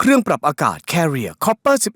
เครื่องปรับอากาศ Carrier Copper 11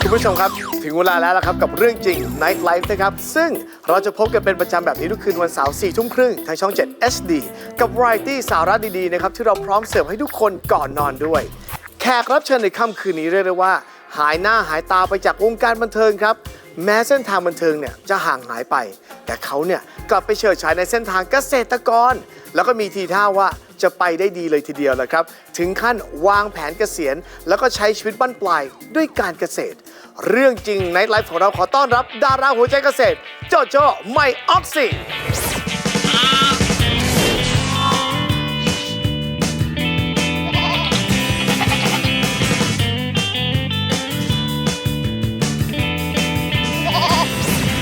คุณผู้ชมครับ ถึงเวลาแล้วละครับกับเรื่องจริง Night Life นะครับ ซึ่งเราจะพบกันเป็นประจำแบบนี้ทุกคืนวันเสาร์4ทุ่มครึ่งทางช่อง 7 HD กับ Variety สาระดีๆ นะครับ ที่เราพร้อมเสิร์ฟให้ทุกคนก่อนนอนด้วย แขกรับเชิญในค่ำคืนนี้เรียกได้ว่า หายหน้าหายตาไปจากวงการบันเทิงครับแม้เส้นทางบันเทิงเนี่ยจะห่างหายไป แต่เขาเนี่ยกลับไปเฉิดฉายในเส้นทางเกษตรกร แล้วก็มีทีท่าว่าจะไปได้ดีเลยทีเดียวแหละครับ ถึงขั้นวางแผนเกษียณ แล้วก็ใช้ชีวิตบั้นปลายด้วยการเกษตร เรื่องจริงในไลฟ์ของเราขอต้อนรับ ดาราหัวใจเกษตร โจโจ้ไมออกซิ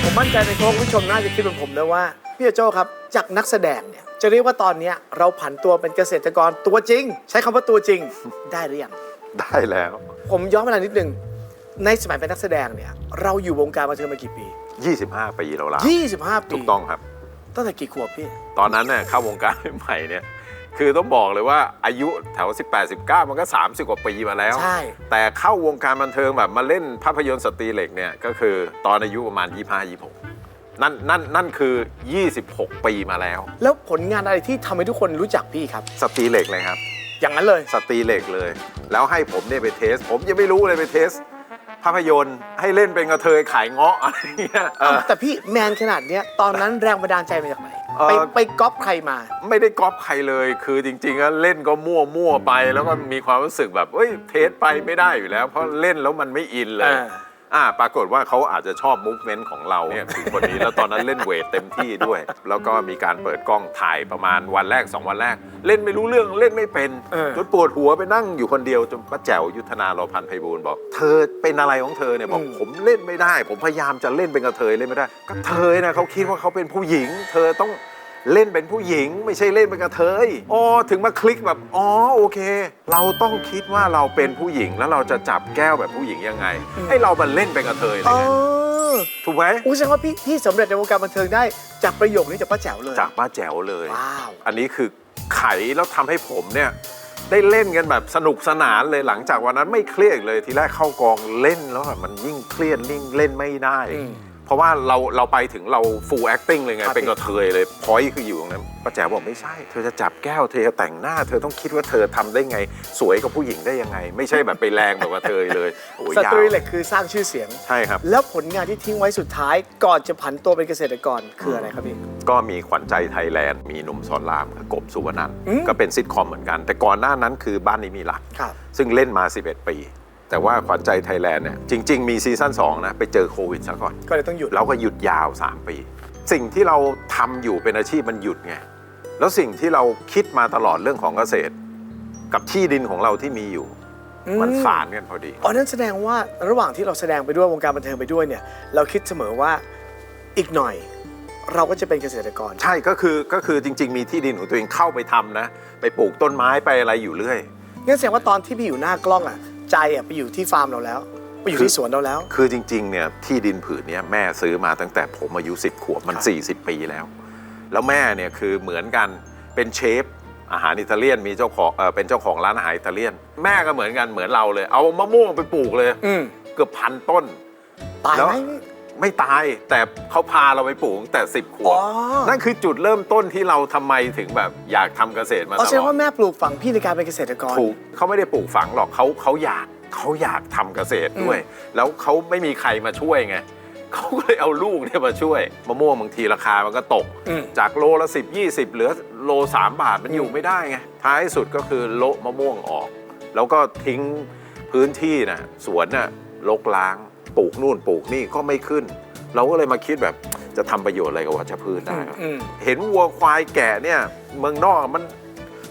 ผมมั่นใจในโค้คุณผู้ชมน่าจะคิดเหมือนผมนะว่า พี่โจครับจากนักแสดงเนี่ย จะเรียกว่าตอนเนี้ยเราผันตัวเป็นเกษตรกรตัวจริง ใช้คำว่าตัวจริง ได้หรือยังได้แล้ว ผมย้อนเวลานิดนึงในสมัยเป็นนักแสดงเนี่ยเราอยู่วงการบันเทิงมากี่ปี 25 ปีแล้วล่ะ25 ปีถูกต้องครับ ตั้งแต่กี่ขวบพี่ ตอนนั้นเนี่ยเข้าวงการใหม่เนี่ยคือต้องบอกเลยว่าอายุแถว 18 19 มันก็ 30 กว่าปีมาแล้ว ใช่ แต่เข้าวงการบันเทิงแบบมาเล่นภาพยนตร์สตรีเหล็กเนี่ยก็คือตอนอายุประมาณ 25 26 นั่นนั่นนั่นคือ 26 ปีมาแล้ว แล้วผลงานอะไรที่ทำให้ทุกคนรู้จักพี่ครับ สตรีเหล็กเลยครับ อย่างนั้นเลย สตรีเหล็กเลย แล้วให้ผมเนี่ยไปเทส ผมยังไม่รู้เลยไปเทส ภาพยนตร์ให้เล่นเป็นกระเทยขายเงาะอะไรเงี้ยเออ แต่พี่แมนขนาดเนี้ยตอนนั้นแรงบันดาลใจมาจากไหนเอ่อ ไปไปก๊อปใครมา ไม่ได้ก๊อปใครเลยคือจริงๆก็เล่นก็มั่วมั่วๆไป แล้วก็มีความรู้สึกแบบเอ้ยเทสไปไม่ได้อยู่แล้ว เพราะเล่นแล้วมันไม่อินเลย อ่า อ่าปรากฏว่าเขาอาจจะชอบมูฟเมนต์ของเราเนี่ยคือคนนี้แล้วตอนนั้นเล่นเวทเต็มที่ด้วย แล้วก็มีการเปิดกล้องถ่ายประมาณวันแรก 2 วันแรก เล่นไม่รู้เรื่องเล่นไม่เป็นเออจนปวดหัวไปนั่งอยู่คนเดียวจนป้าแจ๋วยุทธนาโรพันธ์ไพบูลย์บอก เธอเป็นอะไรของเธอเนี่ยบอกผมเล่นไม่ได้ ผมพยายามจะเล่นเป็นกระเทยเล่นไม่ได้ก็เธอนะเขาคิดว่าเขาเป็นผู้หญิง เธอต้อง เล่นเป็นผู้หญิง ไม่ใช่เล่นเป็นกระเทยอ๋อถึงมาคลิกแบบอ๋อโอเค เราต้องคิดว่าเราเป็นผู้หญิงแล้วเราจะจับแก้วแบบผู้หญิงยังไงให้เรามาเล่นเป็นกระเทยเลเอยไงอถูกไหมอุ้ยแสดงว่าพี่พี่สำเร็จในวงการบันเทิงได้จากประโยคนี้จากป้าแจ๋วเลย จากป้าแจ๋วเลย ว้าว อันนี้คือไขแล้วทำให้ผมเนี่ยได้เล่นกันแบบสนุกสนานเลยหลังจากวันนั้นไม่เครียดอีกเลยทีแรกเข้ากองเล่นแล้วแบบมันยิ่งเครียดยิ่งเล่นไม่ได้อืม เพราะว่าเราเราไปถึงเรา full acting เลยไง ครับ เป็นกระเทยเลยพอยคืออยู่ตรงนั้นป้าแจ๋วบอกไม่ใช่ เธอจะจับแก้ว เธอจะแต่งหน้า เธอต้องคิดว่าเธอทำได้ไง สวยกับผู้หญิงได้ยังไง ไม่ใช่แบบไปแรงแบบกระเทยเลยโอ้ยสยาตวรีเหล็กคือสร้างชื่อเสียง ใช่ครับ แล้วผลงานที่ทิ้งไว้สุดท้ายก่อนจะผันตัวเป็นเกษตรกรคืออะไรครับพี่ ก็มีขวัญใจไทยแลนด์ มีหนุ่มสอนรามกับกบสุวรรณันท์อืม ก็เป็นซิทคอมเหมือนกัน แต่ก่อนหน้านั้นคือบ้านนี้มีหลัก ครับ ซึ่งเล่นมา 11 ปี แต่ว่าขวัญใจไทยแลนด์เนี่ยจริง ๆ มีซีซั่น2นะไปเจอโควิดซะก่อน ก็เลยต้องหยุดเราก็หยุดยาว 3 ปี สิ่งที่เราทำอยู่เป็นอาชีพมันหยุดไง แล้วสิ่งที่เราคิดมาตลอดเรื่องของเกษตร กับที่ดินของเราที่มีอยู่อืมมันสานกันพอดีอ๋อนั่นแสดงว่าระหว่างที่เราแสดงไปด้วยวงการบันเทิงไปด้วยเนี่ยเราคิดเสมอว่าอีกหน่อยเราก็จะเป็นเกษตรกร ใช่ก็คือก็คือจริง ๆ มีที่ดินของตัวเองเข้าไปทำนะ ไปปลูกต้นไม้ไปอะไรอยู่เรื่อยงั้นแสดงว่าตอนที่พี่อยู่หน้ากล้องอะ ใจอะไปอยู่ที่ฟาร์มเราแล้วไปอยู่ที่สวนเราแล้ว คือจริงๆเนี่ยที่ดินผืนเนี้ยแม่ซื้อมาตั้งแต่ผมอายุ 10 ขวบมันครับ40 ปีแล้ว แล้วแม่เนี่ยคือเหมือนกันเป็นเชฟอาหารอิตาเลียนมีเจ้าของเออเป็นเจ้าของร้านอาหารอิตาเลียน แม่ก็เหมือนกันเหมือนเราเลย เอามะม่วงไปปลูกเลยอืม เกือบพันต้น ตายแล้วไหม ไม่ตายแต่เขาพาเราไปปลูกตั้งแต่10ขวอ๋บอนั่นคือจุดเริ่มต้นที่เราทำไมถึงแบบอยากทำเกษตรมาอ๋อตแสดลงอว่าดแม่ปลูกฝังพี่ในการเป็นเกษตรกร ถูกเขาไม่ได้ปลูกฝังหรอกเขาเขาอยากเขาอยากทำเกษตรด้วย แล้วเขาไม่มีใครมาช่วยไงเขาก็เลยเอาลูกเนี่ยมาช่วยมะม่วงบางทีราคามันก็ตก อืม จากโลละ 10 20 เหลือโล 3 บาทมันอยู่ไม่ได้ไง ท้ายสุดก็คือโละมะม่วงออก แล้วก็ทิ้งพื้นที่นะสวนน่ะลกล้าง ปลูกนู่นปลูกนี่ก็ไม่ขึ้น เราก็เลยมาคิดแบบจะทำประโยชน์อะไรกับวัชพืชได้วะอืมเห็นวัวควายแก่เนี่ยเมืองนอกมัน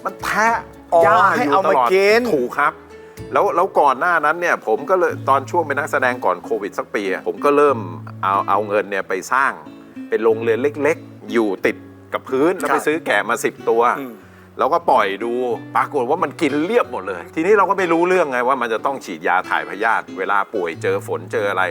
มันแทะอ๋อหญ้าให้อยู่เอาตมาลอดกินถูกครับ แล้วแล้วก่อนหน้านั้นเนี่ยผมก็เลยตอนช่วงเป็นนักแสดงก่อนโควิดสักปีอะผมก็เริ่มเอาเอาเงินเนี่ยไปสร้างเป็นโรงเรือนเล็ก ๆ อยู่ติดกับพื้นแล้วครับไปซื้อแกะมา10ตัวอืม แล้วก็ปล่อยดูปรากฏว่ามันกินเรียบหมดเลย ทีนี้เราก็ไม่รู้เรื่องไงว่ามันจะต้องฉีดยาถ่ายพยาธิเวลาป่วยเจอฝนเจออะไร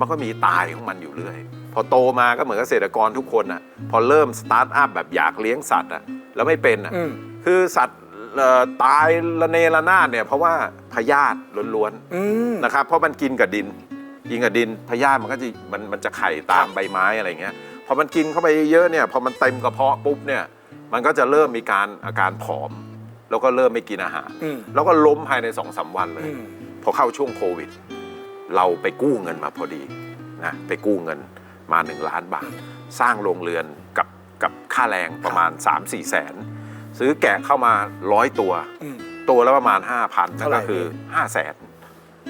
มันก็มีตายของมันอยู่เรื่อย พอโตมาก็เหมือนเกษตรกรทุกคนอะพอเริ่มสตาร์ทอัพแบบอยากเลี้ยงสัตว์อะแล้วไม่เป็นอะอืมคือสัตว์เอ่อตายระเนระนาดเนี่ยเพราะว่าพยาธิล้วนอืมๆนะครับเพราะมันกินกับดินกินกับดินพยาธิมันก็จะมันมันจะไข่ตามครับใบไม้อะไรเงี้ยพอมันกินเข้าไปเยอะเนี่ยพอมันเต็มกระเพาะปุ๊บเนี่ย มันก็จะเริ่มมีการอาการผอม แล้วก็เริ่มไม่กินอาหารอืมแล้วก็ล้มภายในสองสามวันเลยอืมพอเข้าช่วงโควิด เราไปกู้เงินมาพอดีนะไปกู้เงินมา 1 ล้านบาท สร้างโรงเรือนกับกับค่าแรงประมาณ 3 4แสน ซื้อแกะเข้ามาร้อยตัวอืมตัวละประมาณ 5,000นั่เท่านไหร่ก็คือ5แสน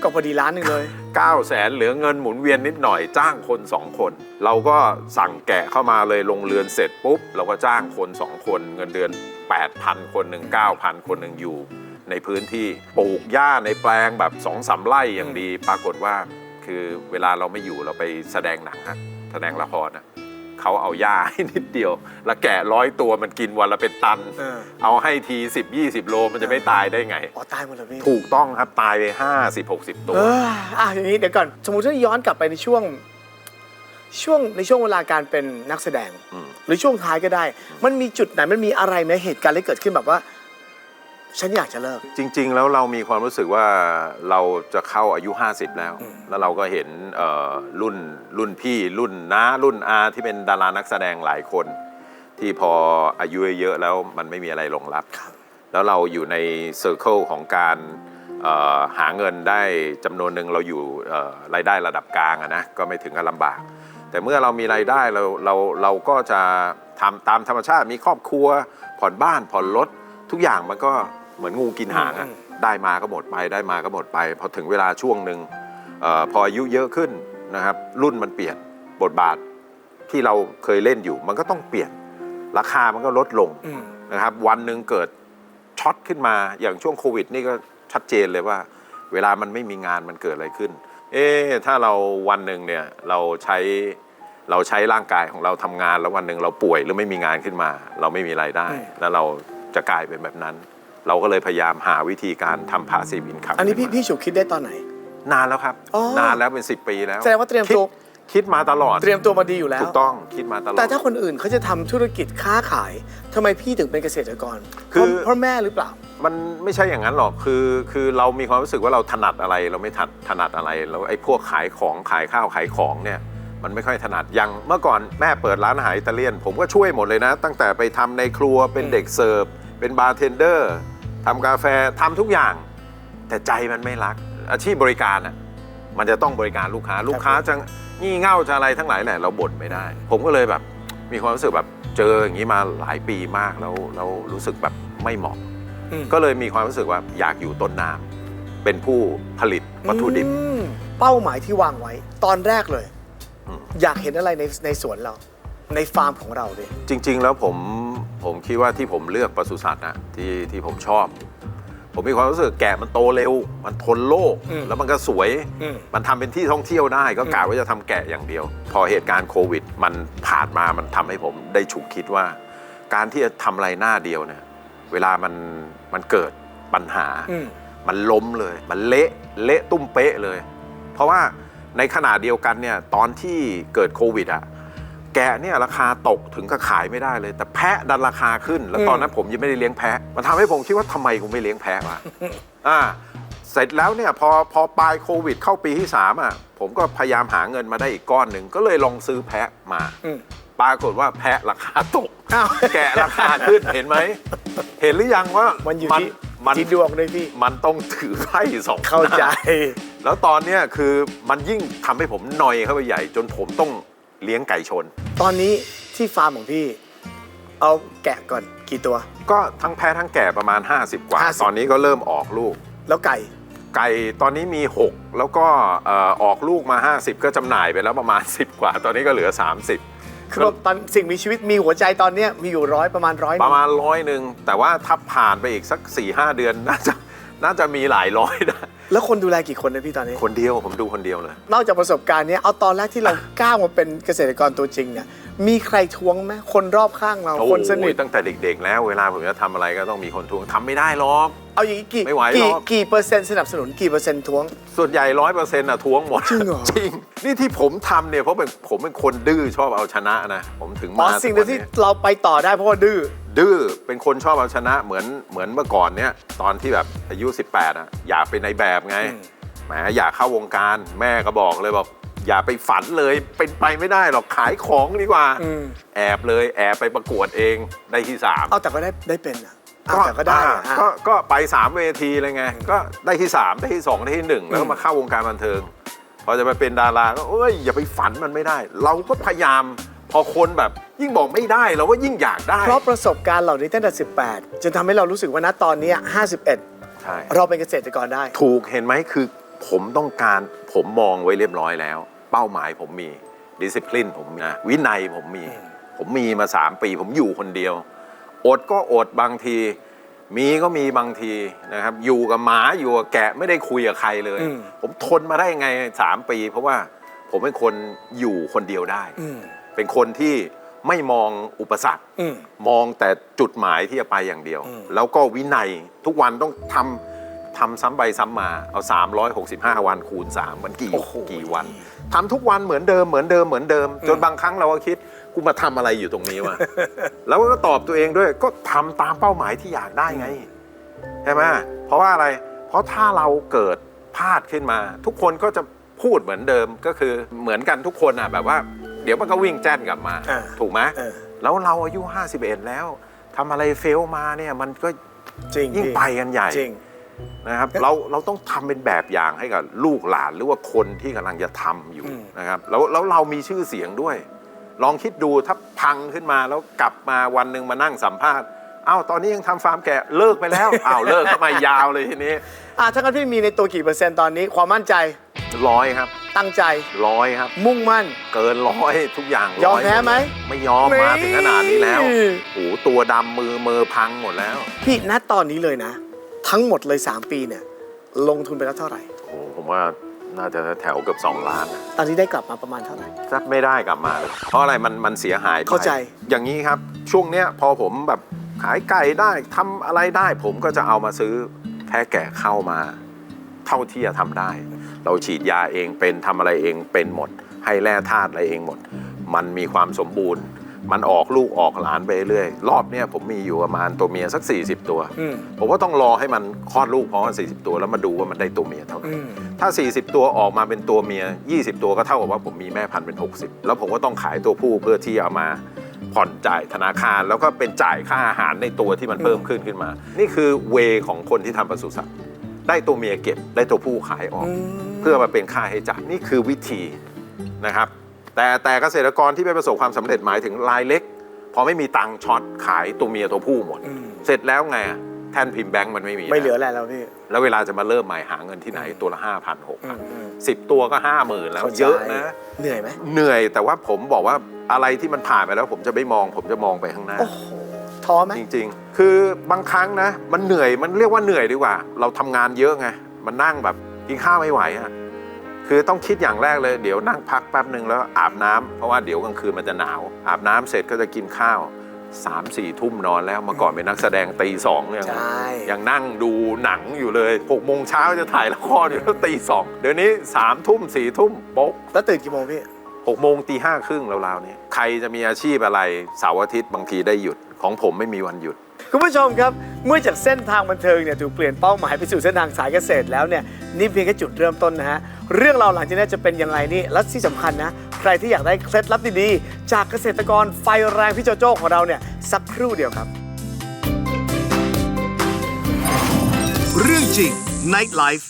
ก็พอดีล้านหนึ่งเลย9แสนเหลือเงินหมุนเวียนนิดหน่อยจ้างคน 2 คน เราก็สั่งแกะเข้ามาเลยลงเรือนเสร็จปุ๊บ เราก็จ้างคน 2 คน เงินเดือน 8,000 คนหนึ่ง9,000 คนหนึ่งอยู่ ในพื้นที่ปลูกหญ้าในแปลงแบบ2อสาไร่อย่างดี ปรากฏว่าคือเวลาเราไม่อยู่เราไปแสดงหนังอะแสดงละครอะ เขาเอาหญ้าให้นิดเดียว แล้วแกะร้อยตัวมันกินวันละเป็นตัน เออ เอาให้ที 10 20 โลมันจะไม่ตายได้ไง อ๋อตายหมดเลยพี่ถูกต้องครับตายไป 50 60 ตัว เอออะอย่างนี้เดี๋ยวก่อน สมมติถ้าย้อนกลับไปในช่วง ช่วงในช่วงเวลาการเป็นนักแสดง อืม หรือช่วงท้ายก็ได้ มันมีจุดไหนมันมีอะไรไหมเหตุการณ์ที่เกิดขึ้นแบบว่า ฉันอยากจะเลิก จริง ๆ แล้วเรามีความรู้สึกว่าเราจะเข้าอายุ 50 แล้วอืมแล้วเราก็เห็นเอ่อรุ่นรุ่นพี่รุ่นน้ารุ่นอาที่เป็นดารานักแสดงหลายคน ที่พออายุเยอะๆแล้วมันไม่มีอะไรรองรับ แล้วเราอยู่ในเซอร์เคิลของการเอ่อหาเงินได้จำนวนหนึ่งเราอยู่เอ่อรายได้ระดับกลางอะนะก็ไม่ถึงกับลำบาก แต่เมื่อเรามีรายได้เราเราเราก็จะทำตามธรรมชาติมีครอบครัวผ่อนบ้านผ่อนรถทุกอย่างมันก็ เหมือนงูกินหางอะอืมได้มาก็หมดไปได้มาก็หมดไป พอถึงเวลาช่วงหนึ่งเออพออายุเยอะขึ้นนะครับ รุ่นมันเปลี่ยนบทบาทที่เราเคยเล่นอยู่ มันก็ต้องเปลี่ยนราคามันก็ลดลงอืมนะครับ วันหนึ่งเกิดช็อตขึ้นมาอย่างช่วงโควิด นี่ก็ชัดเจนเลยว่า เวลามันไม่มีงานมันเกิดอะไรขึ้น เอ๊ะถ้าเราวันหนึ่งเนี่ยเราใช้เราใช้ร่างกายของเราทำงานแล้ววันหนึ่งเราป่วยหรือไม่มีงานขึ้นมา เราไม่มีรายได้อืมแล้วเราจะกลายเป็นแบบนั้น เราก็เลยพยายามหาวิธีการทำพาสซีฟอินคัมอันนี้พี่พี่ฉุกคิดได้ตอนไหน นานแล้วครับ อ๋อนานแล้วเป็น 10 ปีแล้วแสดงว่าเตรียมตัว คิดคิดมาตลอดเตรียมตัวมาดีอยู่แล้ว ถูกต้องคิดมาตลอด แต่ถ้าคนอื่นเขาจะทำธุรกิจค้าขายทำไมพี่ถึงเป็นเกษตรกรคือ เพราะเพราะแม่หรือเปล่า มันไม่ใช่อย่างนั้นหรอก คือ คือเรามีความรู้สึกว่าเราถนัดอะไร เราไม่ถนัดถนัดอะไร แล้วไอ้พวกขายของขายข้าวขายของเนี่ย มันไม่ค่อยถนัด อย่างเมื่อก่อนแม่เปิดร้านอาหารอิตาเลียน ผมก็ช่วยหมดเลยนะ ตั้งแต่ไปทำในครัวเป็นเด็กเสิร์ฟ เป็นบาร์เทนเดอร์ทำกาแฟทำทุกอย่าง แต่ใจมันไม่รัก อาชีพบริการอะมันจะต้องบริการลูกค้าลูกค้าจะงี่เง่าจะอะไรทั้งหลายแหละเราบ่นไม่ได้ ผมก็เลยแบบมีความรู้สึกแบบเจออย่างนี้มาหลายปีมากแล้วแล้วรู้สึกแบบไม่เหมาะอืมก็เลยมีความรู้สึกว่าอยากอยู่ต้นน้ำเป็นผู้ผลิตวัตถุดิบอืมเป้าหมายที่วางไว้ตอนแรกเลยอืมอยากเห็นอะไรในในสวนเรา ในฟาร์มของเราดิจริง ๆ แล้วผม ผมคิดว่าที่ผมเลือกปศุสัตว์นะที่ที่ผมชอบ ผมมีความรู้สึกแกะมันโตเร็ว มันทนโลก อืมแล้วมันก็สวย อืม มันทำเป็นที่ท่องเที่ยวได้ ก็อืมกะว่าจะทำแกะอย่างเดียว พอเหตุการณ์โควิด มันผ่านมามันทำให้ผมได้ฉุกคิดว่า การที่จะทำอะไรหน้าเดียวเนี่ยเวลามันมันเกิดปัญหา อืม มันล้มเลย มันเละ เละตุ้มเป๊ะเลย เพราะว่าในขณะเดียวกันเนี่ยตอนที่เกิดโควิดอะ แกะเนี่ยราคาตกถึงกับขายไม่ได้เลย แต่แพะดันราคาขึ้น แล้วตอนนั้นผมยังไม่ได้เลี้ยงแพะมันทำให้ผมคิดว่าทำไมกูไม่เลี้ยงแพะวะอ่าเสร็จแล้วเนี่ยพอพอปลายโควิด เข้าปีที่3อะผมก็พยายามหาเงินมาได้อีกก้อนหนึ่งก็เลยลองซื้อแพะมาอืมปรากฏว่าแพะราคาตกอ้าวแกะราคาขึ้นเห็นไหม เห็นหรือยังว่ามันอยู่ที่มันที่ดวงด้วยพี่ มันต้องถือไพ่สองเข้าใจหน้แล้วตอนเนี้ยคือมันยิ่งทำให้ผมหนอยเข้าไปใหญ่ จนผมต้อง เลี้ยงไก่ชน ตอนนี้ที่ฟาร์มของพี่ เอาแกะก่อนกี่ตัว ก็ทั้งแพะทั้งแก่ประมาณ 50 กว่า 50 ตอนนี้ก็เริ่มออกลูก แล้วไก่ ไก่ตอนนี้มี 6 แล้วก็เอ่อออกลูกมา 50 ก็จำหน่ายไปแล้วประมาณ 10 กว่า ตอนนี้ก็เหลือ 30 คือแบบตอนสิ่งมีชีวิตมีหัวใจตอนเนี้ยมีอยู่ร้อยประมาณร้อยประมาณร้อยหนึ่งแต่ว่าถ้าผ่านไปอีกสัก4ี่ห้าเดือนน่าจะน่าจะมีหลายร้อยนะ แล้วคนดูแลกี่คนนะพี่ตอนนี้ คนเดียวผมดูคนเดียวเลย นอกจากประสบการณ์เนี้ยเอาตอนแรกที่เราก้าวมาเป็นเกษตรกรตัวจริงเนี่ยมีใครทวงไหมคนรอบข้างเราโอ้คนสนิทยตั้งแต่เด็กๆ แล้วเวลาผมจะทำอะไรก็ต้องมีคนทวงทำไม่ได้หรอก เอาอย่างนี้กี่ไม่ไหวกี่หรอกกี่เปอร์เซ็นต์สนับสนุนกี่เปอร์เซ็นต์ทวง ส่วนใหญ่ร้อยเปอร์เซ็นต์อะทวงหมดจริงเหรอ จริง นี่ที่ผมทำเนี่ยเพราะเป็นผมเป็นคนดื้อชอบเอาชนะนะ ผมถึงอ๋อมาสิ่งเดียวที่เราไปต่อได้เพราะว่าดื้อ ดื้อเป็นคนชอบเอาชนะเหมือนเหมือนเมื่อก่อนเนี่ย ตอนที่แบบอายุ 18อะอยากเป็นในแบบไงอืมแหมอยากเข้าวงการแม่ก็บอกเลยบอกอย่าไปฝันเลยเป็นไปไม่ได้หรอกขายของดีกว่าอืม แอบเลยแอบไปประกวดเองได้ที่สาม เอาแต่ก็ได้ได้เป็นอะ เอาแต่ก็ได้อ่าอะอะก็ก็ไป 3 เวทีเลยไง ก็ได้ที่ 3 ได้ที่ 2 ได้ที่ 1 แล้วก็มาเข้าวงการบันเทิง พอจะมาเป็นดาราก็เอ้ยอย่าไปฝันมันไม่ได้ เราก็พยายามพอคนแบบ ยิ่งบอกไม่ได้เราก็ยิ่งอยากได้ เพราะประสบการณ์เหล่านี้ตั้งแต่ 18 จนทำให้เรารู้สึกว่าณตอนเนี้ย51ใช่เราเป็นเกษตรกรได้ ถูกเห็นไหมคือผมต้องการผมมองไว้เรียบร้อยแล้ว เป้าหมายผมมีดิส i พลินผมมีนะวินัยผมมี ผมมีมา 3 ปี ผมอยู่คนเดียว อดก็อดบางที มีก็มีบางทีนะครับ อยู่กับหมาอยู่กับแกะไม่ได้คุยกับใครเลยอืมผมทนมาได้ไง3ปี เพราะว่าผมเป็นคนอยู่คนเดียวได้อืมเป็นคนที่ไม่มองอุปสรรคอืมมองแต่จุดหมายที่จะไปอย่างเดียวอืมแล้วก็วินัยทุกวันต้องทำทำซ้ำไปซ้ำมาเอา 365 วันคูณ 3 มันกี่โอ้โหกี่วันทำทุกวันเหมือนเดิมเหมือนเดิมเหมือนเดิม จนบางครั้งเราก็คิด กูมาทำอะไรอยู่ตรงนี้วะ แล้วก็ตอบตัวเองด้วยก็ทำตามเป้าหมายที่อยากได้ไงใช่ไหมเพราะว่าอะไร เพราะถ้าเราเกิดพลาดขึ้นมา ทุกคนก็จะพูดเหมือนเดิมก็คือเหมือนกันทุกคนอะแบบว่า เดี๋ยวมันก็วิ่งแจ้นกลับมา อ่า ถูกไหมเออแล้วเราอายุ 51 แล้วทำอะไรเฟลมาเนี่ยมันก็จริงยิ่งพี่ไปกันใหญ่ จริง นะครับเราเราต้องทำเป็นแบบอย่างให้กับลูกหลานหรือว่าคนที่กำลังจะทำอยู่อืม นะครับแล้วแล้วเรามีชื่อเสียงด้วย ลองคิดดูถ้าพังขึ้นมาแล้วกลับมาวันหนึ่งมานั่งสัมภาษณ์อ้าวตอนนี้ยังทำฟาร์มแกะเลิกไปแล้ว อ้าวเลิกก็มายาวเลยทีนี้อะถ้างั้นพี่มีในตัวกี่เปอร์เซ็นต์ตอนนี้ ความมั่นใจร้อยครับตั้งใจ ร้อยครับ มุ่งมั่น เกินร้อยทุกอย่างยอมร้แพ้ไหมไม่ยอมมาถึงขนาดนี้แล้วนี่ โอ้โหตัวดำมือมือพังหมดแล้ว พี่ณตอนนี้เลยนะ ทั้งหมดเลย 3 ปีเนี่ย ลงทุนไปแล้วเท่าไหร่ โอ้โหผมว่า น่าจะแถวเกือบ2ล้านนะตอนนี้ได้กลับมาประมาณเท่าไหร่ถ้าไม่ได้กลับมาเลย เพราะอะไรมันมันเสียหายไปเข้าใจ อย่างนี้ครับ ช่วงเนี้ยพอผมแบบขายไก่ได้ทำอะไรได้ ผมก็จะเอามาซื้อแพะแกะเข้ามา เท่าที่จะทำได้ เราฉีดยาเองเป็นทำอะไรเองเป็นหมด ให้แร่ธาตุอะไรเองหมด มันมีความสมบูรณ์ มันออกลูกออกหลานไปเรื่อยรอบเนี้ยผมมีอยู่ประมาณตัวเมียสัก 40 ตัว อืม ผมว่าต้องรอให้มันคลอดลูกพร้อมกัน40 ตัวแล้วมาดูว่ามันได้ตัวเมียเท่าไหร่ อืม ถ้า 40 ตัวออกมาเป็นตัวเมีย 20 ตัวก็เท่ากับว่าผมมีแม่พันธุ์เป็น 60 แล้วผมก็ต้องขายตัวผู้เพื่อที่เอามาผ่อนจ่ายธนาคาร แล้วก็เป็นจ่ายค่าอาหารในตัวที่มันเพิ่มขึ้นขึ้นมา นี่คือเวของคนที่ทำปศุสัตว์ ได้ตัวเมียเก็บได้ตัวผู้ขายออกอืมเพื่อมาเป็นค่าใช้จ่ายนี่คือวิธีนะครับ แต่แต่เกษตรกรที่ไปประสบความสำเร็จหมายถึงรายเล็ก พอไม่มีตังค์ช็อตขายตัวเมียตัวผู้หมดอืมเสร็จแล้วไงอะแท่นพิมพ์แบงก์มันไม่มี ไม่เหลือนะอะไรแล้วพี่ แล้วเวลาจะมาเริ่มใหม่หาเงินที่ไหนตัวละห้าพันหกอืพันมอืมสิบตัวก็ห้าหมื่นแล้วข้าใจเยอะนะ เหนื่อยไหมเหนื่อยแต่ว่าผมบอกว่าอะไรที่มันผ่านไปแล้ว ผมจะไม่มอง ผมจะมองไปข้างหน้าโอ้โหท้อไหมจริง ๆ คือบางครั้งนะ มันเหนื่อยมันเรียกว่าเหนื่อยดีกว่า เราทำงานเยอะไงมันนั่งแบบกินข้าวไม่ไหวอะ คือต้องคิดอย่างแรกเลยเดี๋ยวนั่งพักแป๊บหนึ่งแล้วอาบน้ำเพราะว่าเดี๋ยวกลางคืนมันจะหนาว อาบน้ำเสร็จก็จะกินข้าวสามสี่ทุ่มนอนแล้วเมื่อก่อนเป็นนักแสดงตีสองยังใช่ยังนั่งดูหนังอยู่เลยหกโมงเช้าจะถ่ายละครอยู่แล้วตีสองเดี๋ยวนี้สามทุ่มสี่ทุ่มโป๊ะแล้วตื่นกี่โมงพี่หกโมงตีห้าครึ่งราวๆนี้ใครจะมีอาชีพอะไรเสาร์อาทิตย์บางทีได้หยุดของผมไม่มีวันหยุดคุณผู้ชมครับเมื่อจากเส้นทางบันเทิงเนี่ยถูกเปลี่ยนเป้าหมายไปสู่เส้นทางสายเกษตรแล้วเนี่ยนี่เพียงแค่จุดเริ่มต้นนะฮะ เรื่องราวหลังจากนี้จะเป็นยังไงนี่และที่สำคัญนะ ใครที่อยากได้เคล็ดลับดีๆ จากเกษตรกรไฟแรงพี่โจโจ้ของเราเนี่ยสักครู่เดียวครับ เรื่องจริง Night Life